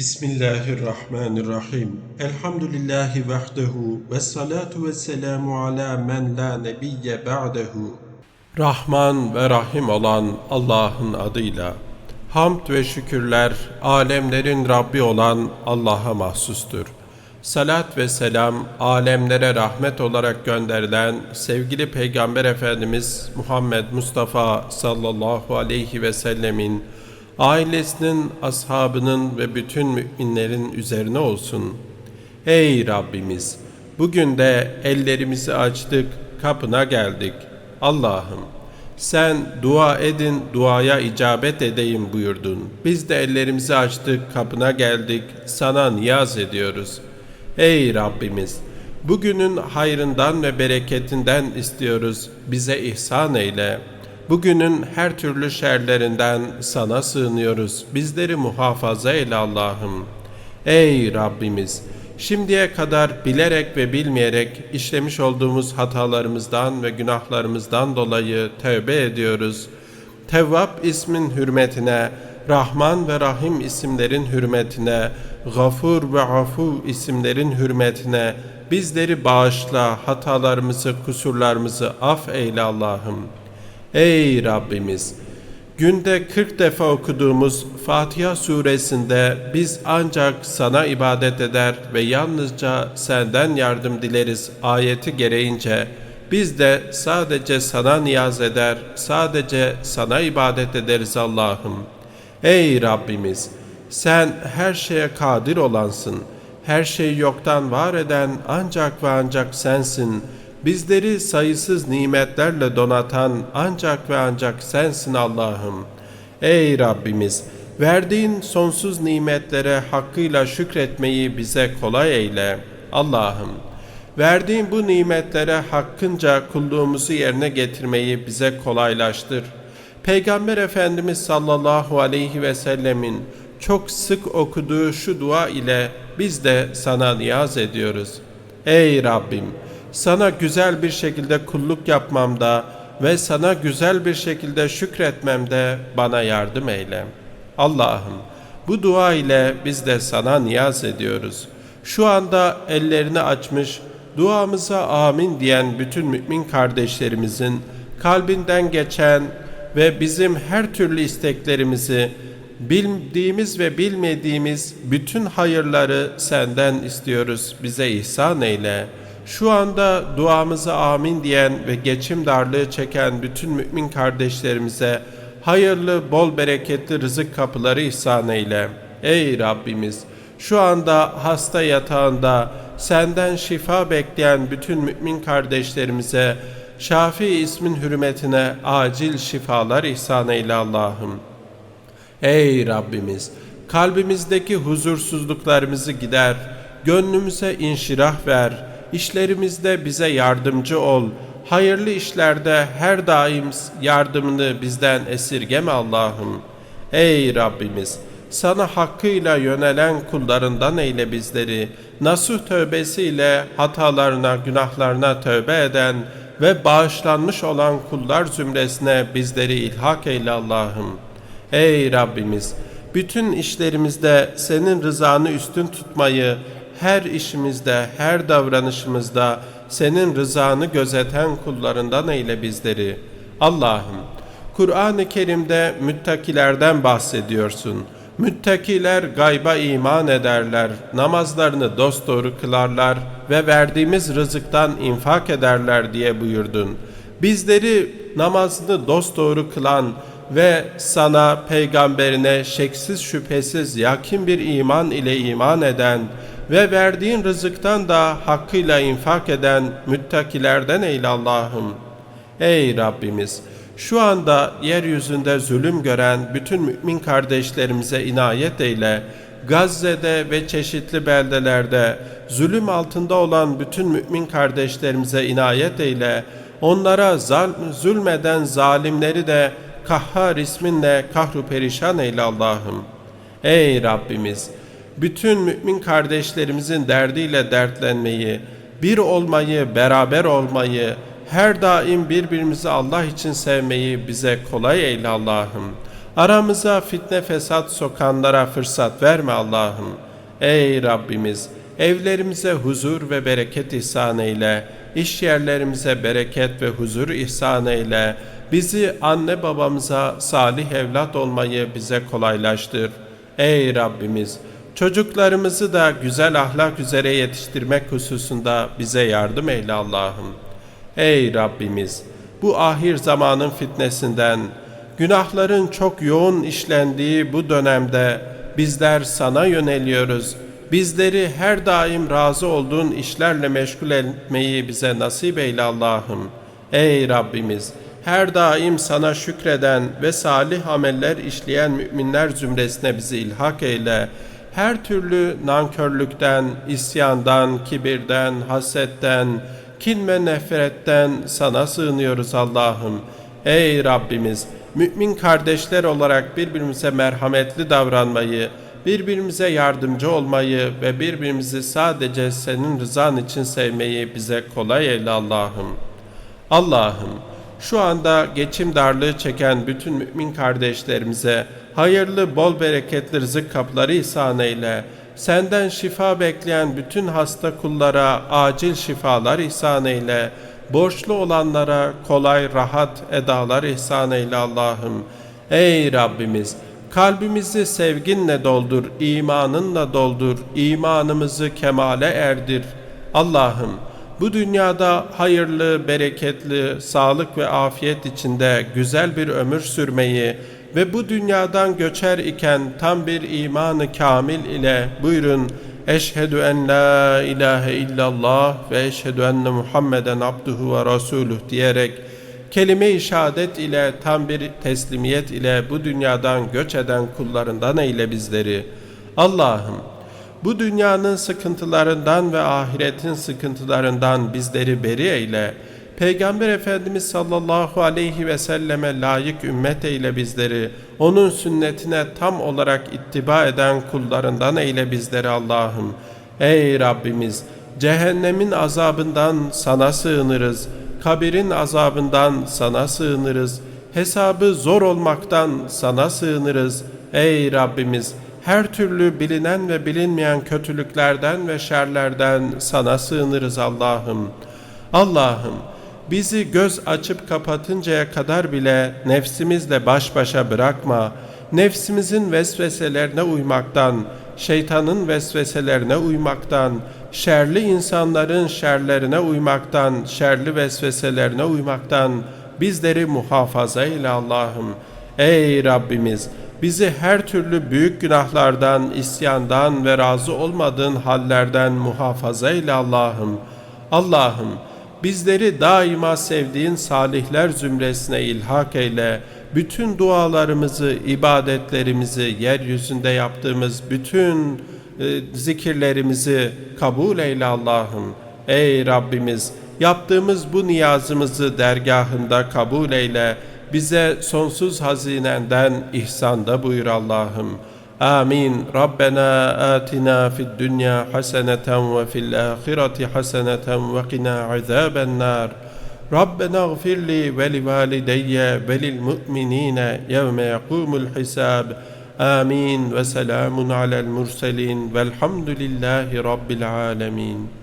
Bismillahirrahmanirrahim. Elhamdülillahi vahdehu ve salatu ve selamu ala men la nebiyye ba'dehu. Rahman ve Rahim olan Allah'ın adıyla. Hamd ve şükürler alemlerin Rabbi olan Allah'a mahsustur. Salat ve selam alemlere rahmet olarak gönderilen sevgili Peygamber Efendimiz Muhammed Mustafa sallallahu aleyhi ve sellemin ailesinin, ashabının ve bütün müminlerin üzerine olsun. Ey Rabbimiz! Bugün de ellerimizi açtık, kapına geldik. Allah'ım sen dua edin, duaya icabet edeyim buyurdun. Biz de ellerimizi açtık, kapına geldik, sana niyaz ediyoruz. Ey Rabbimiz! Bugünün hayrından ve bereketinden istiyoruz. Bize ihsan eyle.'' Bugünün her türlü şerlerinden sana sığınıyoruz. Bizleri muhafaza eyle Allah'ım. Ey Rabbimiz! Şimdiye kadar bilerek ve bilmeyerek işlemiş olduğumuz hatalarımızdan ve günahlarımızdan dolayı tövbe ediyoruz. Tevvab ismin hürmetine, Rahman ve Rahim isimlerin hürmetine, Gafur ve Afu isimlerin hürmetine bizleri bağışla, hatalarımızı, kusurlarımızı af eyle Allah'ım.'' Ey Rabbimiz! Günde 40 defa okuduğumuz Fatiha suresinde biz ancak sana ibadet eder ve yalnızca senden yardım dileriz ayeti gereğince biz de sadece sana niyaz eder, sadece sana ibadet ederiz Allah'ım. Ey Rabbimiz! Sen her şeye kadir olansın. Her şeyi yoktan var eden ancak ve ancak sensin.'' Bizleri sayısız nimetlerle donatan ancak ve ancak sensin Allah'ım. Ey Rabbimiz! Verdiğin sonsuz nimetlere hakkıyla şükretmeyi bize kolay eyle. Allah'ım! Verdiğin bu nimetlere hakkınca kulluğumuzu yerine getirmeyi bize kolaylaştır. Peygamber Efendimiz sallallahu aleyhi ve sellemin çok sık okuduğu şu dua ile biz de sana niyaz ediyoruz. Ey Rabbim! Sana güzel bir şekilde kulluk yapmamda ve sana güzel bir şekilde şükretmemde bana yardım eyle. Allah'ım bu dua ile biz de sana niyaz ediyoruz. Şu anda ellerini açmış, duamıza amin diyen bütün mümin kardeşlerimizin kalbinden geçen ve bizim her türlü isteklerimizi, bildiğimiz ve bilmediğimiz bütün hayırları senden istiyoruz. Bize ihsan eyle.'' Şu anda duamıza amin diyen ve geçim darlığı çeken bütün mümin kardeşlerimize hayırlı, bol bereketli rızık kapıları ihsan eyle. Ey Rabbimiz! Şu anda hasta yatağında senden şifa bekleyen bütün mümin kardeşlerimize Şafi ismin hürmetine acil şifalar ihsan eyle Allah'ım. Ey Rabbimiz! Kalbimizdeki huzursuzluklarımızı gider, gönlümüze inşirah ver.'' İşlerimizde bize yardımcı ol. Hayırlı işlerde her daim yardımını bizden esirgeme Allah'ım. Ey Rabbimiz! Sana hakkıyla yönelen kullarından eyle bizleri. Nasuh tövbesiyle hatalarına, günahlarına tövbe eden ve bağışlanmış olan kullar zümresine bizleri ilhak eyle Allah'ım. Ey Rabbimiz! Bütün işlerimizde senin rızanı üstün tutmayı, her işimizde, her davranışımızda senin rızanı gözeten kullarından eyle bizleri. Allah'ım, Kur'an-ı Kerim'de müttakilerden bahsediyorsun. Müttakiler gayba iman ederler, namazlarını dosdoğru kılarlar ve verdiğimiz rızıktan infak ederler diye buyurdun. Bizleri namazını dosdoğru kılan ve sana, peygamberine şeksiz şüphesiz yakin bir iman ile iman eden, ve verdiğin rızıktan da hakkıyla infak eden müttakilerden eyle Allah'ım. Ey Rabbimiz! Şu anda yeryüzünde zulüm gören bütün mümin kardeşlerimize inayet eyle. Gazze'de ve çeşitli beldelerde zulüm altında olan bütün mümin kardeşlerimize inayet eyle. Onlara zulmeden zalimleri de Kahhar isminle kahru perişan eyle Allah'ım. Ey Rabbimiz! Bütün mümin kardeşlerimizin derdiyle dertlenmeyi, bir olmayı, beraber olmayı, her daim birbirimizi Allah için sevmeyi bize kolay eyle Allah'ım. Aramıza fitne fesat sokanlara fırsat verme Allah'ım. Ey Rabbimiz! Evlerimize huzur ve bereket ihsan eyle. İş yerlerimize bereket ve huzur ihsan eyle. Bizi anne babamıza salih evlat olmayı bize kolaylaştır. Ey Rabbimiz! Çocuklarımızı da güzel ahlak üzere yetiştirmek hususunda bize yardım eyle Allah'ım. Ey Rabbimiz! Bu ahir zamanın fitnesinden, günahların çok yoğun işlendiği bu dönemde bizler sana yöneliyoruz. Bizleri her daim razı olduğun işlerle meşgul etmeyi bize nasip eyle Allah'ım. Ey Rabbimiz! Her daim sana şükreden ve salih ameller işleyen müminler zümresine bizi ilhak eyle. Her türlü nankörlükten, isyandan, kibirden, hasetten, kin ve nefretten sana sığınıyoruz Allah'ım. Ey Rabbimiz! Mümin kardeşler olarak birbirimize merhametli davranmayı, birbirimize yardımcı olmayı ve birbirimizi sadece senin rızan için sevmeyi bize kolay eyle Allah'ım. Allah'ım şu anda geçim darlığı çeken bütün mümin kardeşlerimize hayırlı bol bereketli rızık kapıları ihsan eyle. Senden şifa bekleyen bütün hasta kullara acil şifalar ihsan eyle. Borçlu olanlara kolay rahat edalar ihsan eyle Allah'ım. Ey Rabbimiz! Kalbimizi sevginle doldur, imanınla doldur, imanımızı kemale erdir. Allah'ım bu dünyada hayırlı, bereketli, sağlık ve afiyet içinde güzel bir ömür sürmeyi ve bu dünyadan göçer iken tam bir imanı kamil ile buyurun Eşhedü en la ilahe illallah ve eşhedü enne Muhammeden abduhu ve resuluh diyerek kelime-i şehadet ile tam bir teslimiyet ile bu dünyadan göç eden kullarından eyle bizleri. Allah'ım bu dünyanın sıkıntılarından ve ahiretin sıkıntılarından bizleri beri eyle. Peygamber Efendimiz sallallahu aleyhi ve selleme layık ümmet eyle bizleri. Onun sünnetine tam olarak ittiba eden kullarından eyle bizleri Allah'ım. Ey Rabbimiz! Cehennemin azabından sana sığınırız. Kabirin azabından sana sığınırız. Hesabı zor olmaktan sana sığınırız. Ey Rabbimiz! Her türlü bilinen ve bilinmeyen kötülüklerden ve şerlerden sana sığınırız Allah'ım. Allah'ım bizi göz açıp kapatıncaya kadar bile nefsimizle baş başa bırakma. Nefsimizin vesveselerine uymaktan, şeytanın vesveselerine uymaktan, şerli insanların şerlerine uymaktan, şerli vesveselerine uymaktan bizleri muhafaza eyle Allah'ım. Ey Rabbimiz! Bizi her türlü büyük günahlardan, isyandan ve razı olmadığın hallerden muhafaza eyle Allah'ım. Allah'ım bizleri daima sevdiğin salihler zümresine ilhak eyle. Bütün dualarımızı, ibadetlerimizi, yeryüzünde yaptığımız bütün e, zikirlerimizi kabul eyle Allah'ım. Ey Rabbimiz yaptığımız bu niyazımızı dergahında kabul eyle bize sonsuz hazinenden ihsanda buyur Allah'ım. Amin. Rabbena atina fid dünya haseneten ve fil ahireti haseneten ve qina azaben nar. Rabbena gfirli ve li valideyye ve lil mu'minine yevme yakumul hisab. Amin ve selamun alel murselin velhamdülillahi rabbil alemin.